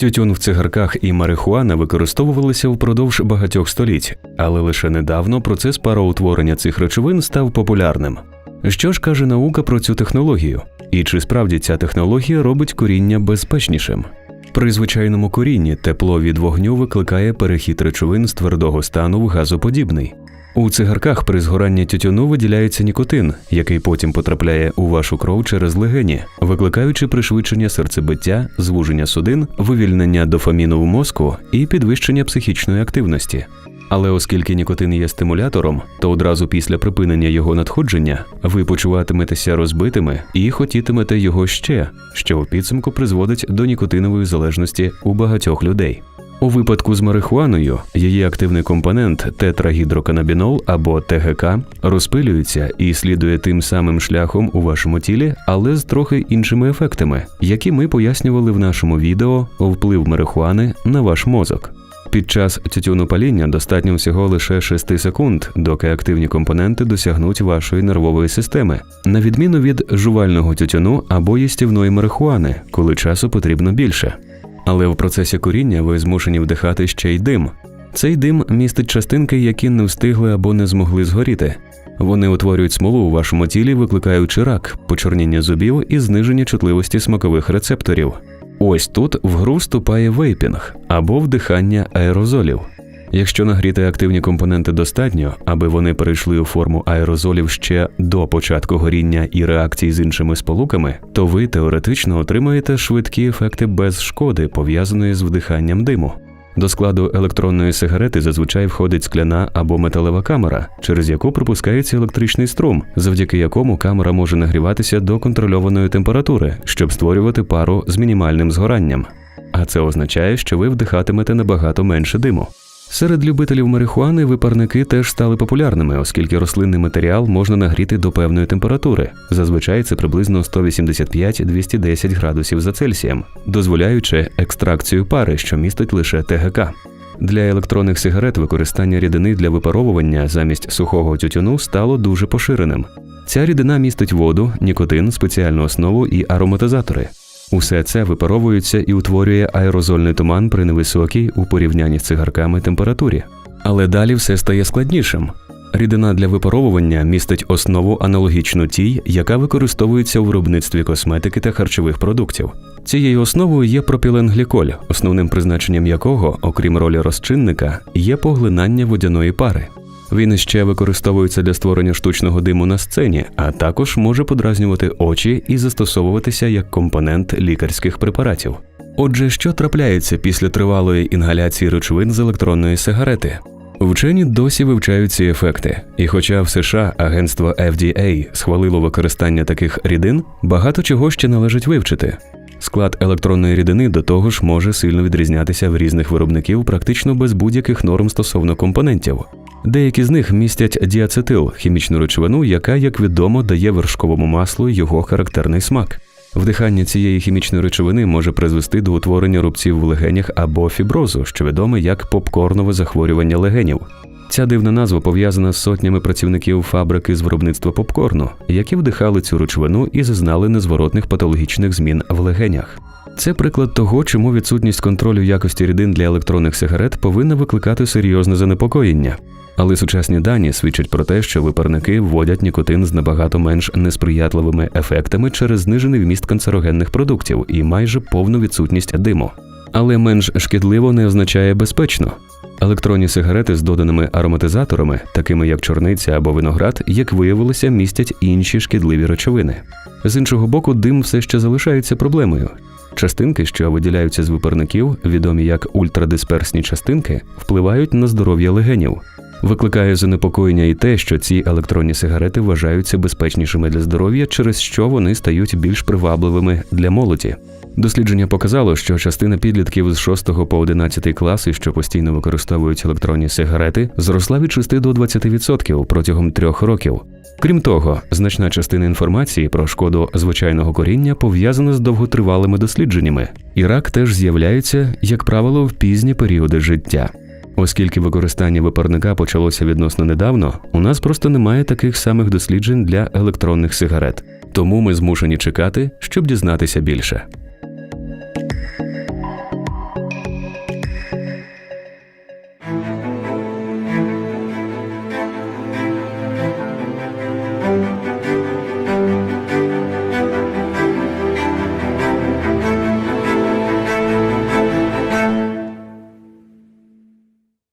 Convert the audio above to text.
Тютюн в цигарках і марихуана використовувалися впродовж багатьох століть, але лише недавно процес пароутворення цих речовин став популярним. Що ж каже наука про цю технологію? І чи справді ця технологія робить куріння безпечнішим? При звичайному курінні тепло від вогню викликає перехід речовин з твердого стану в газоподібний. У цигарках при згоранні тютюну виділяється нікотин, який потім потрапляє у вашу кров через легені, викликаючи пришвидшення серцебиття, звуження судин, вивільнення дофаміну в мозку і підвищення психічної активності. Але оскільки нікотин є стимулятором, то одразу після припинення його надходження ви почуватиметеся розбитими і хотітимете його ще, що у підсумку призводить до нікотинової залежності у багатьох людей. У випадку з марихуаною її активний компонент тетрагідроканабінол або ТГК розпилюється і слідує тим самим шляхом у вашому тілі, але з трохи іншими ефектами, які ми пояснювали в нашому відео вплив марихуани на ваш мозок. Під час тютюнопаління достатньо всього лише 6 секунд, доки активні компоненти досягнуть вашої нервової системи, на відміну від жувального тютюну або їстівної марихуани, коли часу потрібно більше. Але в процесі куріння ви змушені вдихати ще й дим. Цей дим містить частинки, які не встигли або не змогли згоріти. Вони утворюють смолу у вашому тілі, викликаючи рак, почорніння зубів і зниження чутливості смакових рецепторів. Ось тут в гру вступає вейпінг або вдихання аерозолів. Якщо нагріти активні компоненти достатньо, аби вони перейшли у форму аерозолів ще до початку горіння і реакцій з іншими сполуками, то ви теоретично отримаєте швидкі ефекти без шкоди, пов'язаної з вдиханням диму. До складу електронної сигарети зазвичай входить скляна або металева камера, через яку пропускається електричний струм, завдяки якому камера може нагріватися до контрольованої температури, щоб створювати пару з мінімальним згоранням. А це означає, що ви вдихатимете набагато менше диму. Серед любителів марихуани випарники теж стали популярними, оскільки рослинний матеріал можна нагріти до певної температури. Зазвичай це приблизно 185-210 градусів за Цельсієм, дозволяючи екстракцію пари, що містить лише ТГК. Для електронних сигарет використання рідини для випаровування замість сухого тютюну стало дуже поширеним. Ця рідина містить воду, нікотин, спеціальну основу і ароматизатори. Усе це випаровується і утворює аерозольний туман при невисокій у порівнянні з цигарками температурі. Але далі все стає складнішим. Рідина для випаровування містить основу аналогічну тій, яка використовується у виробництві косметики та харчових продуктів. Цією основою є пропіленгліколь, основним призначенням якого, окрім ролі розчинника, є поглинання водяної пари. Він ще використовується для створення штучного диму на сцені, а також може подразнювати очі і застосовуватися як компонент лікарських препаратів. Отже, що трапляється після тривалої інгаляції речовин з електронної сигарети? Вчені досі вивчають ці ефекти, і хоча в США агентство FDA схвалило використання таких рідин, багато чого ще належить вивчити. Склад електронної рідини до того ж може сильно відрізнятися в різних виробників практично без будь-яких норм стосовно компонентів. Деякі з них містять діацетил, хімічну речовину, яка, як відомо, дає вершковому маслу його характерний смак. Вдихання цієї хімічної речовини може призвести до утворення рубців в легенях або фіброзу, що відоме як попкорнове захворювання легенів. Ця дивна назва пов'язана з сотнями працівників фабрики з виробництва попкорну, які вдихали цю речовину і зазнали незворотних патологічних змін в легенях. Це приклад того, чому відсутність контролю якості рідин для електронних сигарет повинна викликати серйозне занепокоєння. Але сучасні дані свідчать про те, що випарники вводять нікотин з набагато менш несприятливими ефектами через знижений вміст канцерогенних продуктів і майже повну відсутність диму. Але менш шкідливо не означає безпечно. Електронні сигарети з доданими ароматизаторами, такими як чорниця або виноград, як виявилося, містять інші шкідливі речовини. З іншого боку, дим все ще залишається проблемою. Частинки, що виділяються з випарників, відомі як ультрадисперсні частинки, впливають на здоров'я легенів. Викликає занепокоєння і те, що ці електронні сигарети вважаються безпечнішими для здоров'я, через що вони стають більш привабливими для молоді. Дослідження показало, що частина підлітків з 6 по 11 класи, що постійно використовують електронні сигарети, зросла від 6 до 20% протягом трьох років. Крім того, значна частина інформації про шкоду звичайного коріння пов'язана з довготривалими дослідженнями, і рак теж з'являється, як правило, в пізні періоди життя. Оскільки використання випарника почалося відносно недавно, у нас просто немає таких самих досліджень для електронних сигарет. Тому ми змушені чекати, щоб дізнатися більше.